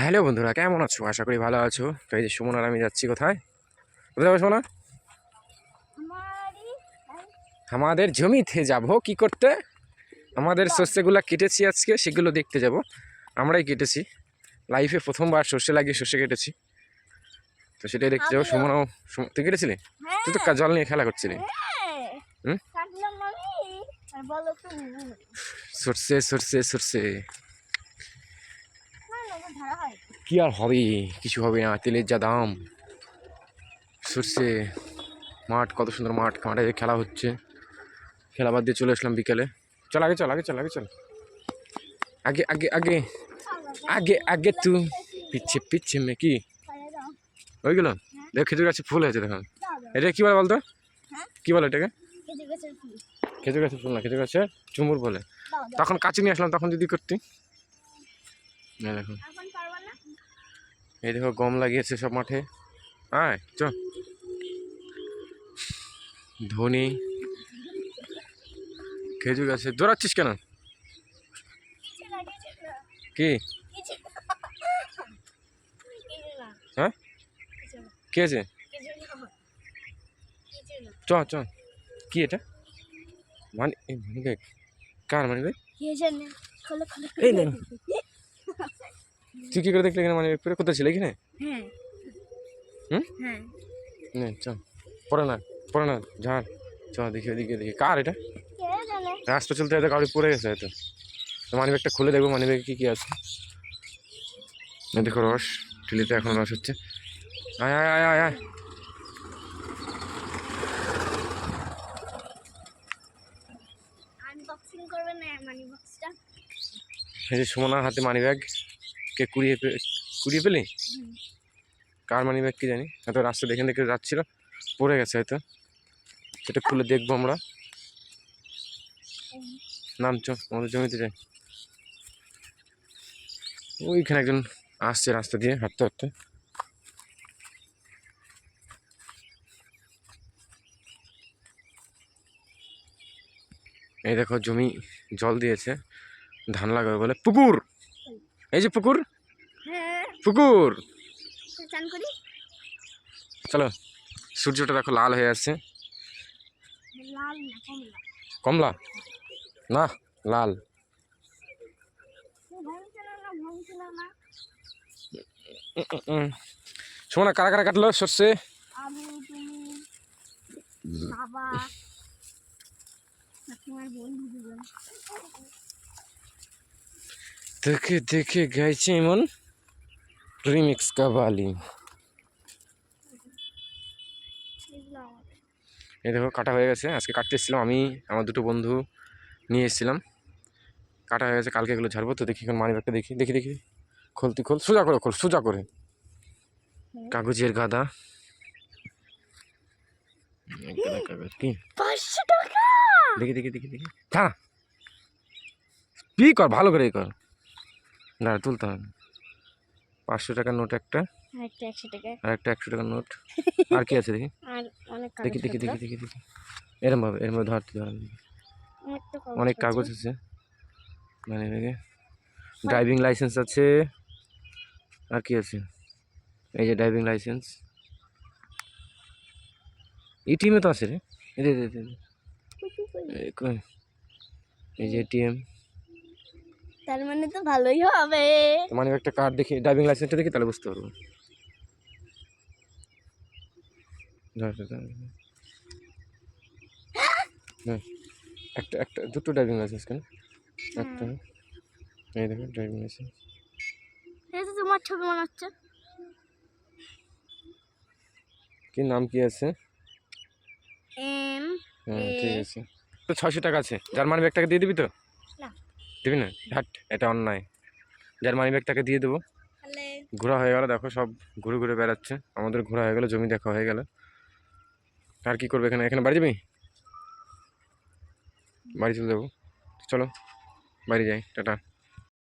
Hello বন্ধুরা কেমন আছো? আশা করি ভালো আছো। তো এই যে সুমন আর আমি যাচ্ছি কোথায়? কোথায় যাব সোনা আমাদের জমিতে যাব। কি করতে? আমাদের শস্যগুলো কেটেছি আজকে সেগুলো দেখতে যাব। আমরাই কেটেছি। লাইফে প্রথমবার সর্ষে লাগিয়ে সর্ষে কেটেছি। তো সেটাই দেখতে যাব। সুমনও সুমন- তুই কেটেছিলি? তুই তো জল নিয়ে খেলা করছিলি। হুম? বলো তুমি। সর্ষে সর্ষে সর্ষে। হয় কি আর হবে? কিছু হবে না। তেলের যা দাম। সর্ষে মাঠ কত সুন্দর মাঠ। মাঠে খেলা হচ্ছে। খেলা বাদ দিয়ে চলে আসলাম বিকেলে। চল আগে চল আগে চল আগে চল। আগে আগে আগে। আগে আগে তু। পিচ্ছে পিচ্ছে মে কি ওইগুলো দেখ খেজুর গাছে ফুল হয়েছে দেখো। এটা কি বলে বলতো? কি বলে এটাকে? খেজুর গাছে ফুল না খেজুর গাছে চুমুর বলে। তখন কাছে নিয়ে আসলাম তখন যদি করতি। না এই দেখো গম লাগিয়েছে সব মাঠে। আয় চ ধনী। খেজুর গাছে। দৌড়াচ্ছিস কেন? কি? হ্যাঁ? কিছু না আছে? কিছু না কিছু না চ চ। কি এটা? মানে মানি কার মানে ব্যাগ কিছু না খোলো খোলো। এই নে। তুই কি করে দেখলি এখানে মানি পরে? কোথায় ছিল এখানে? হ্যাঁ। হুম? হ্যাঁ। নে চ পড়ে না পড়ে না ঝাড় চল দেখি ওদিকে দেখি কার এটা? রাস্তা চলতে হয়তো কাউরি পড়ে গেছে হয়তো। মানি ব্যাগটা খুলে দেখব মানি ব্যাগে কী কী আছে। দেখো রস টিলিতে এখন রস হচ্ছে। আয় আয় আয় আয় আয়। এই যে সুমনার হাতে মানি ব্যাগ কে কুড়িয়ে কুড়িয়ে পেলি কার মানি ব্যাগ কি জানি? হয়তো রাস্তা দেখে দেখে যাচ্ছিল, পড়ে গেছে হয়তো। সেটা খুলে দেখব আমরা। নাম চ আমাদের জমিতে যাই। ওইখানে একজন আসছে রাস্তা দিয়ে, হাঁটতে হাঁটতে। এই দেখো, জমি জল দিয়েছে, ধান লাগাবে বলে, পুকুর! এই যে পুকুর। হ্যাঁ। পুকুর। চলো সূর্যটা দেখো লাল হয়ে আসছে। কমলা। না লাল। ভাঙছে না না। ভাঙছে না না সোমনা কারা কারা কাটলো সর্ষে? বাবা বন্ধু দেখে দেখে গাইছে এমন রিমিক্স কাবালি। এই দেখো কাটা হয়ে গেছে। আজকে কাটতে এসেছিলাম আমি আমার দুটো বন্ধু নিয়ে এসেছিলাম। কাটা হয়ে গেছে কালকে এগুলো ঝাড়বো। তো দেখি এখন মানি ব্যাগটা দেখি দেখি দেখি। খোলতি খোল সোজা করে খোল সোজা করে। কাগজের গাদা। কাগজ। কি? দেখি দেখি দেখি দেখি। হ্যাঁ পি কর ভালো করে কর। না তুলতে হবে। পাঁচশো টাকার নোট একটা। আর একটা একশো টাকার নোট। আর কি আছে দেখি? দেখি দেখি দেখি দেখি দেখি। এরম ভাবে এরম ভাবে ধরতে ধর অনেক কাগজ আছে। মানে ড্রাইভিং লাইসেন্স আছে। আর কি আছে? এই যে ড্রাইভিং লাইসেন্স এটিএমে তো আছে রে? এই যে এটিএম তার মানে তো ভালোই হবে। মানে একটা কার্ড দেখি ড্রাইভিং লাইসেন্সটা দেখি তাহলে বুঝতে পারব। একটা একটা দুটো ড্রাইভিং লাইসেন্স কেন? একটা এই দেখো ড্রাইভিং লাইসেন্স এই তো তোমার ছবি মনে হচ্ছে। কি নাম কি আছে? এম হ্যাঁ ঠিক আছে। তো ছয়শো টাকা আছে। যার মানি ব্যাগ দিয়ে দিবি তো? না। দিবি না? হাট এটা অন্যায়। যার মানি ব্যাগ তাকে দিয়ে দেবো। ঘোরা হয়ে গেল দেখো সব ঘুরে ঘুরে বেড়াচ্ছে। আমাদের ঘোরা হয়ে গেল জমি দেখা হয়ে গেল। আর কি করবে এখানে? এখানে বাড়ি যাবি? বাড়ি চলে যাব। চলো বাড়ি যাই টাটা।